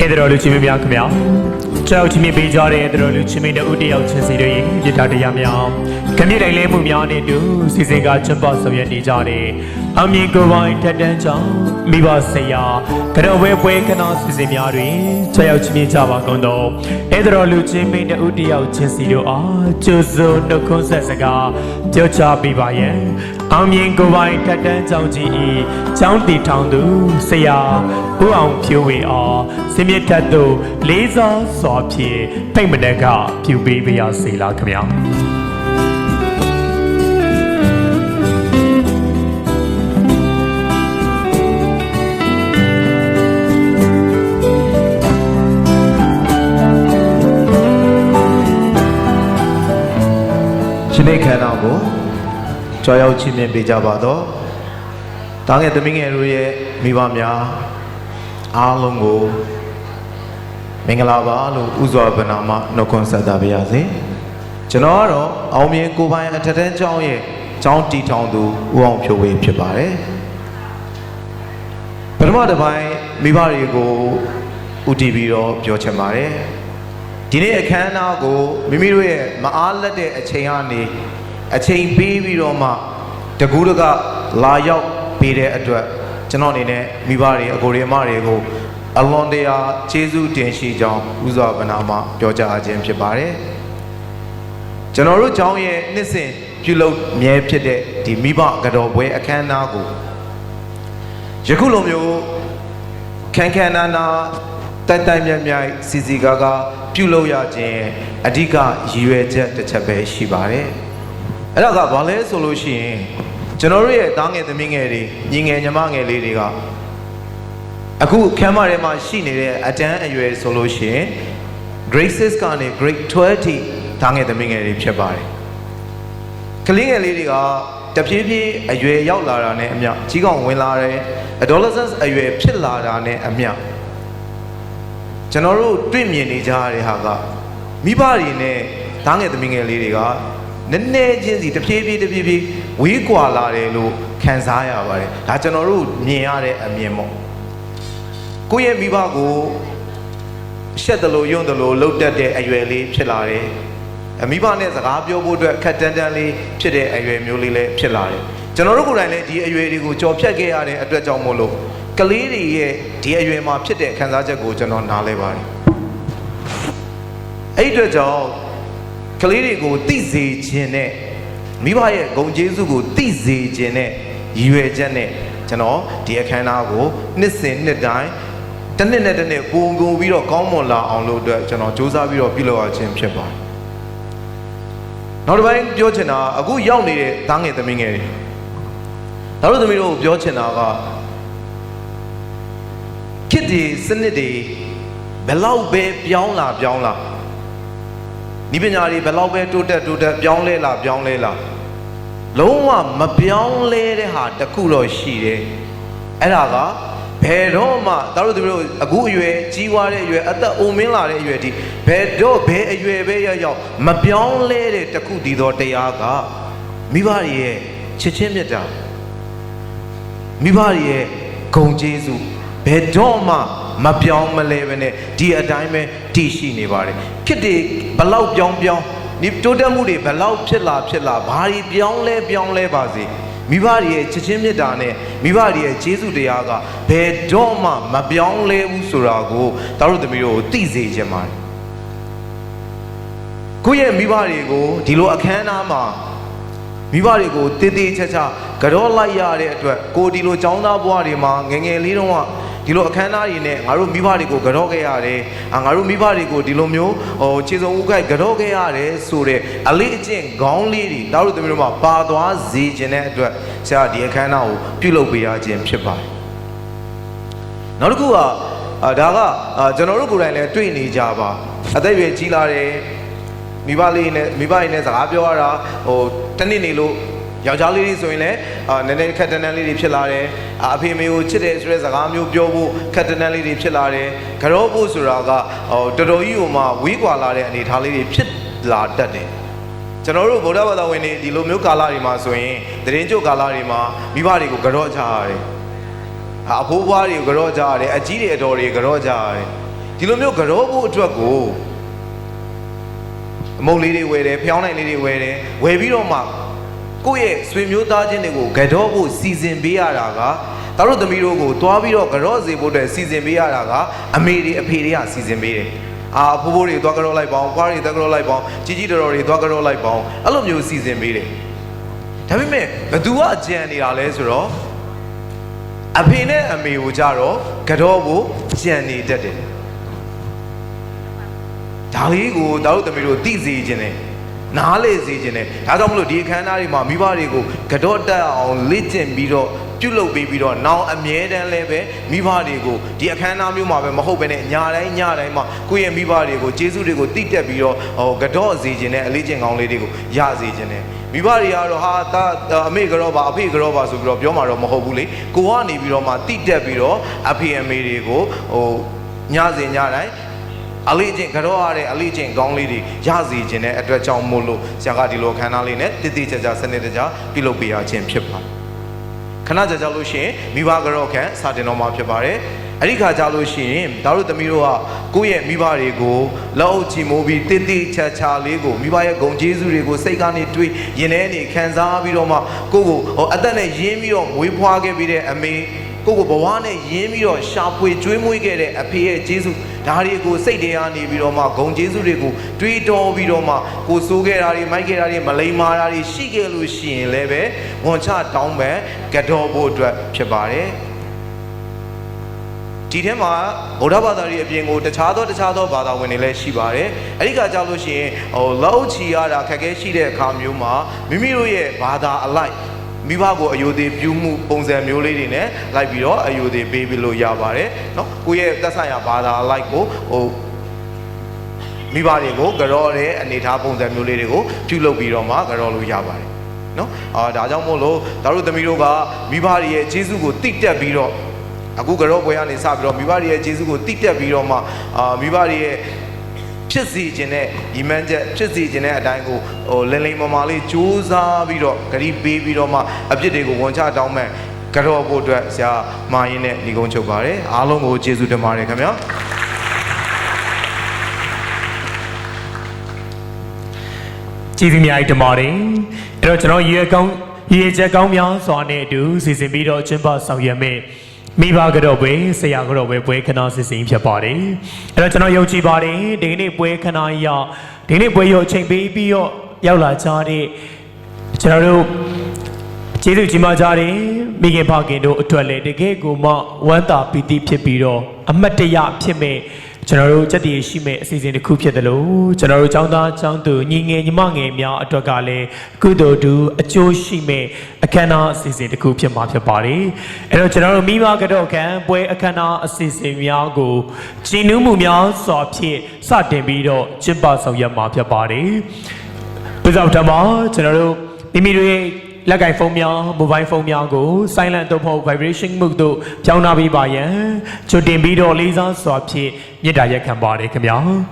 ဧည့်သည်တော်လူချင်းမများခင်ဗျာကြောက်ချင်းမြပေးကြတဲ့ဧည့်သည်တော်လူချင်းမတို့ဥတယောက်ချင်းစီတို့ရဲ့မြတ်တရားများခမည်းတိုင်လဲမှုများနဲ့တူစီစဉ်ကချပ်ပဆောင်ရွက်နေကြတဲ့အမြင်ကိုယ်ပိုင်ထက်တန်းကြောင့်မိဘဆရာကတော့ဝဲပွဲကနာစီစဉ်များတွင်ကြောက်ချင်းမြကြပါကုန်သောဧည့်သည်တော်လူချင်းမတို့ဥတယောက်ချင်းစီတို့အားကျိုးစွနှုတ်ခွန်းဆက်စကားပြောချပေးပါယံအောင်မြင်ကိုယ်ပိုင်ထက်တန်းကြောင့်ကြီးဤကျောင်းတည်ထောင်သူဆရာဦးအောင်ဖြိုးဝေအားစင်မြတ်ထတ်သို့လေးစားစွာဖြင့်ဖိတ်မတက်ကပြုပေးပါရစေလားခင်ဗျာ နေခန္ဓာကိုကြွားရောက်ချင်းမြင်ပေးကြပါတော့တာငယ်သမီးငယ်တို့ရဲ့မိဘများအားလုံးကိုမင်္ဂလာပါလို့ဥစွာဗနာမနှုတ်ခွန်းဆက်တာပါရစေကျွန်တော်ကတော့အောင်မြင်ကိုပိုင်အထက်တန်းကျောင်းရဲ့ကျောင်းတီထောင်သူဦးအောင်ဖြိုးဝေးဖြစ်ပါတယ်ပထမတစ်ပိုင်းမိဘတွေကိုဦးတည်ပြီးတော့ပြောချင်ပါတယ် ဒီနေ့အခမ်းအနားကိုမိမိတို့ရဲ့မအားလက်တဲ့အချိန်ကနေအချိန်ပေးပြီးတော့မှတကူးတကလာရောက်ပေးတဲ့အတွက်ကျွန်တော်အနေနဲ့မိဘတွေအကိုတွေအမတွေကိုအလွန်တရာကျေးဇူးတင်ရှိကြောင်းဥစွာဗနာမှာပြောကြားခြင်းဖြစ်ပါတယ်ကျွန်တော်တို့ကျောင်းရဲ့နှစ်စဉ်ပြုလုပ်မြဲဖြစ်တဲ့ဒီမိဘကတော်ပွဲအခမ်းအနားကိုယခုလိုမျိုးခန်းခန်းနာနာ တိုက်တိုက်မြတ်မြတ်စီစီကားကားပြုလုပ်ရခြင်းရဲ့အဓိကရည်ရွယ်ချက်တစ်ချက်ပဲရှိပါတယ်အဲ့ဒါကဘာလဲဆိုလို့ရှိရင်ကျွန်တော်တို့ရဲ့သားငယ်သမီးငယ်တွေညီငယ်ညီမငယ်လေးတွေကအခုခမ်းမထဲမှာရှိနေတဲ့အတန်းအရွယ်ဆိုလို့ရှိရင် grade 6ကနေ grade 12ထိသားငယ်သမီးငယ်တွေဖြစ်ပါတယ်ကလေးငယ်လေးတွေကတဖြည်းဖြည်းအရွယ်ရောက်လာတာနဲ့အမျှကြီးကောင်ဝင်လာတယ် adolescence အရွယ်ဖြစ်လာတာနဲ့အမျှ ကျွန်တော်တို့တွေ့မြင်နေကြရတဲ့ဟာကမိဘတွေနဲ့သားငယ်သမီးငယ်လေးတွေကနည်းနည်းချင်းစီတဖြည်းဖြည်းတဖြည်းဖြည်းဝေးကွာလာတယ်လို့ခံစားရပါတယ်ဒါကျွန်တော်တို့မြင်ရတဲ့အမြင်ပေါ့ကိုယ့်ရဲ့မိဘကိုရှက်တယ်လို့ယွန့်တယ်လို့လှုပ်တတ်တဲ့အရွယ်လေးဖြစ်လာတယ်အမိဘနဲ့စကားပြောဖို့အတွက်ခက်တန်းတန်းလေးဖြစ်တဲ့အရွယ်မျိုးလေးလည်းဖြစ်လာတယ်ကျွန်တော်တို့ကိုယ်တိုင်လည်းဒီအရွယ်တွေကိုကြော်ဖြတ်ခဲ့ရတဲ့အတွက်ကြောင့်မို့လို့ ကလေးတွေရဲ့ဒီအရွယ်မှာဖြစ်တဲ့ခံစားချက်ကိုကျွန်တော်နားလဲပါတယ်အဲ့ဒီအတွက်ကြောင့်ကလေးတွေကိုသိစေခြင်းနဲ့မိဘရဲ့ဂုဏ်ကျေးဇူးကိုသိစေခြင်းနဲ့ရည်ရွယ်ချက်နဲ့ကျွန်တော်ဒီအခမ်းအနားကိုနှစ်စဉ်နှစ်တိုင်းတစ်နှစ်နဲ့တစ်နှစ်ပုံပုံပြီးတော့ကောင်းမွန်လာအောင်လို့အတွက်ကျွန်တော်စူးစမ်းပြီးတော့ပြုလုပ်ရခြင်းဖြစ်ပါတယ်နောက်တစ်ပိုင်းပြောချင်တာအခုရောက်နေတဲ့သားငယ်သမီးငယ်တွေဒါတို့သမီးတို့ကိုပြောချင်တာက ခစ်ဒီစနစ်တွေဘယ်လောက်ပဲပြောင်းလာပြောင်းလာဤပညာတွေဘယ်လောက်ပဲတိုးတက်တိုးတက်ပြောင်းလဲလာပြောင်းလဲလာလုံးဝမပြောင်းလဲတဲ့ဟာတစ်ခုတော့ရှိတယ်အဲ့ဒါကဘယ်တော့မှဒါတို့သမီးတို့အခုအရွယ်ကြီးွားတဲ့အရွယ်အသက်အိုမင်းလာတဲ့အရွယ်ဒီဘယ်တော့ဘယ်အရွယ်ပဲရောက်ရောက်မပြောင်းလဲတဲ့တစ်ခုဒီတော့တရားကမိဘတွေရဲ့ချစ်ချင်းမြတ်တာမိဘတွေရဲ့ဂုံကျေးဇူး ဘယ်တော့မှမပြောင်းမလဲပဲနဲ့ဒီအတိုင်းပဲတည်ရှိနေပါတယ်ခစ်တွေဘလောက်ပြောင်းပြောင်းဒီတိုးတက်မှုတွေဘလောက်ဖြစ်လာဖြစ်လာဘာတွေပြောင်းလဲပြောင်းလဲပါစေမိဘတွေရဲ့ချစ်ချင်းမေတ္တာနဲ့မိဘတွေရဲ့ကျေးဇူးတရားကဘယ်တော့မှမပြောင်းလဲဘူးဆိုတာကိုတာတို့သမီးတို့သိစေချင်ပါတယ်ကိုယ့်ရဲ့မိဘတွေကိုဒီလိုအခမ်းအနားမှာမိဘတွေကိုတည်တည်ချာချာကြောလိုက်ရတဲ့အတွက်ကိုဒီလိုចောင်းသားဘွားတွေမှာငယ်ငယ်လေးတုန်းက ဒီလိုအခမ်းအနားတွေနဲ့ငါတို့မိဘတွေကိုကြောခဲ့ရတယ်အာငါတို့မိဘတွေကိုဒီလိုမျိုးဟိုခြေစုံဥခိုက်ကြောခဲ့ရတယ်ဆိုတဲ့အလေးအကျင့်ခေါင်းလေးတွေတောက်လို့သမီးတို့မှာပါသွားစေခြင်းတဲ့အတွက်ဆရာဒီအခမ်းအနားကိုပြုလုပ်ပေးရခြင်းဖြစ်ပါတယ်နောက်တစ်ခုကအာဒါကအာကျွန်တော်တို့ကိုယ်တိုင်လည်းတွေ့နေကြပါအသက်အရွယ်ကြီးလာတယ်မိဘလေးနဲ့မိဘလေးနဲ့စကားပြောရတာဟိုတစ်နေ့နေလို့ယောက်ျားလေးတွေဆိုရင်လည်းအာနည်းနည်းခက်တန်းတန်းလေးတွေဖြစ်လာတယ် အာအဖေမေကိုချစ်တယ်ဆိုတဲ့စကားမျိုးပြောဖို့ခက်တန်းတန်းလေးတွေဖြစ်လာတယ်ကြောဖို့ဆိုတာကဟိုတော်တော်ကြီးဟိုမှာဝေးကွာလာတဲ့အနေအထားလေးတွေဖြစ်လာတတ်တယ်ကျွန်တော်တို့ဗုဒ္ဓဘာသာဝင်တွေဒီလိုမျိုးကာလတွေမှာဆိုရင်တရင်ကျုပ်ကာလတွေမှာမိဘတွေကိုကြော့ချရတယ်အဖိုးဘွားတွေကိုကြော့ကြရတယ်အကြီးတွေအတော်တွေကြော့ကြရတယ်ဒီလိုမျိုးကြောဖို့အတွက်ကိုအမုံလေးတွေဝယ်တယ်ဖျောင်းနိုင်လေးတွေဝယ်တယ်ဝယ်ပြီးတော့မှ ကိုယ့်ရဲ့ဆွေမျိုးသားချင်းတွေကိုကြောဖို့စီစဉ်ပေးရတာကတတို့သမီးတို့ကိုတွားပြီးတော့ကြောစေဖို့အတွက်စီစဉ်ပေးရတာကအမေတွေအဖေတွေကစီစဉ်ပေးတယ်အာဖိုးဖိုးတွေသွားကြောလိုက်ပေါင်းဖွားတွေသွားကြောလိုက်ပေါင်းကြီးကြီးတော်တော်တွေသွားကြောလိုက်ပေါင်းအဲ့လိုမျိုးစီစဉ်ပေးတယ်ဒါပေမဲ့ဘသူကကြံနေတာလဲဆိုတော့အဖေနဲ့အမေကိုကြတော့ကတော့ကိုကြံနေတတ်တယ်ဒါလေးကိုတောက်တို့သမီးတို့သိစေခြင်းနဲ့ နားလေစေခြင်းနဲ့ဒါကြောင့်မလို့ဒီအခမ်းအနားတွေမှာမိဘတွေကိုကတော့တက်အောင်လေ့ကျင့်ပြီးတော့ပြုလုပ်ပေးပြီးတော့နောက်အမြဲတမ်းလည်းပဲမိဘတွေကိုဒီအခမ်းအနားမျိုးမှာပဲမဟုတ်ဘဲနဲ့ညာတိုင်းညတိုင်းမှာကိုယ့်ရဲ့မိဘတွေကိုကျေးဇူးတွေကိုတိတက်ပြီးတော့ဟိုကတော့စေခြင်းနဲ့အလေးကျင့်ကောင်းလေးတွေကိုရစေခြင်းနဲ့မိဘတွေကတော့ဟာတာအမေကတော့ပါအဖေကတော့ပါဆိုပြီးတော့ပြောမှာတော့မဟုတ်ဘူးလေကိုကနေပြီးတော့မှတိတက်ပြီးတော့အဖေအမေတွေကိုဟိုညစဉ်ညတိုင်း အလေးချင်းကြောရတဲ့အလေးချင်းကောင်းလေးတွေရစေခြင်းနဲ့အတွက်ကြောင့်မို့လို့ဆရာကဒီလိုခန္ဓာလေးနဲ့တည်တည်ကြကြစနစ်တကျပြုလုပ်ပေးရခြင်းဖြစ်ပါတယ်ခဏကြာကြာလို့ရှိရင်မိဘကြောခန့်စာတင်တော်မှာဖြစ်ပါတယ်အဲ့ဒီခါကြာလို့ရှိရင်ဒါတို့သမီးတို့ကကိုယ့်ရဲ့မိဘတွေကိုလက်အုပ်ချီမိုးပြီးတည်တည်ချာချာလေးကိုမိဘရဲ့ဂုဏ်ကျေးဇူးတွေကိုစိတ်ကနေတွေးရင်ထဲနေခံစားပြီးတော့မှကိုယ့်ကိုဟိုအသက်နဲ့ရင်းပြီးတော့မွေးဖွားခဲ့ပြီးတဲ့အမေ ကိုယ့်ကိုဘဝနဲ့ရင်းပြီးတော့ရှာဖွေကျွေးမွေးခဲ့တဲ့အဖေရဲ့ကျေးဇူးဒါတွေကိုစိတ်တရားနေပြီးတော့မှဂုံကျေးဇူးတွေကိုတွေးတောပြီးတော့မှကိုစိုးခဲ့တာတွေမိုက်ခဲ့တာတွေမလိမ္မာတာတွေရှိခဲ့လို့ရှိရင်လည်းပဲဝန်ချတောင်းပန်ကြောဖို့အတွက်ဖြစ်ပါတယ်ဒီထဲမှာဗုဒ္ဓဘာသာတွေအပြင်ကိုတခြားသောတခြားသောဘာသာဝင်တွေလည်းရှိပါတယ်။အဲဒီကကြောက်လို့ရှိရင်ဟိုလောက်ချီရတာခက်ခဲရှိတဲ့အခါမျိုးမှာမိမိတို့ရဲ့ဘာသာအလိုက် မိဘကိုအယုသေးပြုမှုပုံစံမျိုးလေးတွေနဲ့လိုက်ပြီးတော့အယုသေးပေးပြီးလို့ရပါတယ်เนาะကိုယ့်ရဲ့သက်ဆိုင်ရာဘာသာအလိုက်ကိုဟိုမိဘတွေကိုကြောတဲ့အနေထားပုံစံမျိုးလေးတွေကိုပြုလုပ်ပြီးတော့မှကြောလို့ရပါတယ်နော်အာဒါကြောင့်မို့လို့ဒါတို့သမီးတို့ကမိဘတွေရဲ့ကျေးဇူးကိုတိတက်ပြီးတော့အခုကြောပွဲကနေစပြီးတော့မိဘတွေရဲ့ကျေးဇူးကိုတိတက်ပြီးတော့မှအာမိဘတွေရဲ့ ဖြစ်စီခြင်းနဲ့ညီမန်းချက်ဖြစ်စီခြင်းတဲ့အတိုင်းကိုဟိုလင်းလိမ်မမာလေးစူးစမ်းပြီးတော့ဂရီပေးပြီးတော့မှအပြစ်တွေကိုဝန်ချတောင်းမဲ့ကြောဖို့အတွက်ဆရာမာရင်နဲ့ညီကုန်းချုပ်ပါတယ်အားလုံးကိုကျေးဇူးတင်ပါတယ်ခင်ဗျာကြည်သူများကြီးတမာတယ်အဲ့တော့ကျွန်တော်ရေကောင်းရေချက်ကောင်းများစွာနဲ့အတူစီစဉ်ပြီးတော့ကျင်းပဆောင်ရွက်မယ် မိဘကတော့ပဲဆရာကတော့ပဲပွဲခဏစီစဉ်ဖြစ်ပါတယ်အဲ့တော့ကျွန်တော်ယုံကြည်ပါတယ်ဒီကနေ့ပွဲခဏရောက်ဒီနေ့ပွဲရောက်အချိန်ပေးပြီးတော့ရောက်လာကြတဲ့ကျွန်တော်တို့ကျေးဇူးကြီးမားကြတယ်မိခင်ဖခင်တို့အတွက်လည်းတကယ်ကိုမှဝမ်းသာပီတိဖြစ်ပြီးတော့အမတ်တရဖြစ်မဲ့ ကျွန်တော်တို့စက်တည်ရှိမဲ့အစီအစဉ်တစ်ခုဖြစ်တယ်လို့ကျွန်တော်တို့ចောင်းသားចောင်းသူညီငယ်ညီမငယ်များအတွက်ကလည်းကုသိုလ်တူအကျိုးရှိမဲ့အခမ်းအနားအစီအစဉ်တစ်ခုဖြစ်မှာဖြစ်ပါတယ်အဲ့တော့ကျွန်တော်တို့မိဘကတော့ခံပွဲအခမ်းအနားအစီအစဉ်များကိုကြည်နူးမှုများစွာဖြင့်စတင်ပြီးတော့ကျင်းပဆောင်ရွက်မှာဖြစ်ပါတယ်ပြသောက်တမှာကျွန်တော်တို့မိမိတို့ရဲ့ လက်ကင်ဖုန်းများ mobile ဖုန်းများကို silent သို့မဟုတ် vibration mode သို့ပြောင်းနာပေးပါရန်ကြိုတင်ပြီးတော့လေးစားစွာဖြင့်မြစ်တာရက်ခံပါတယ်ခင်ဗျာ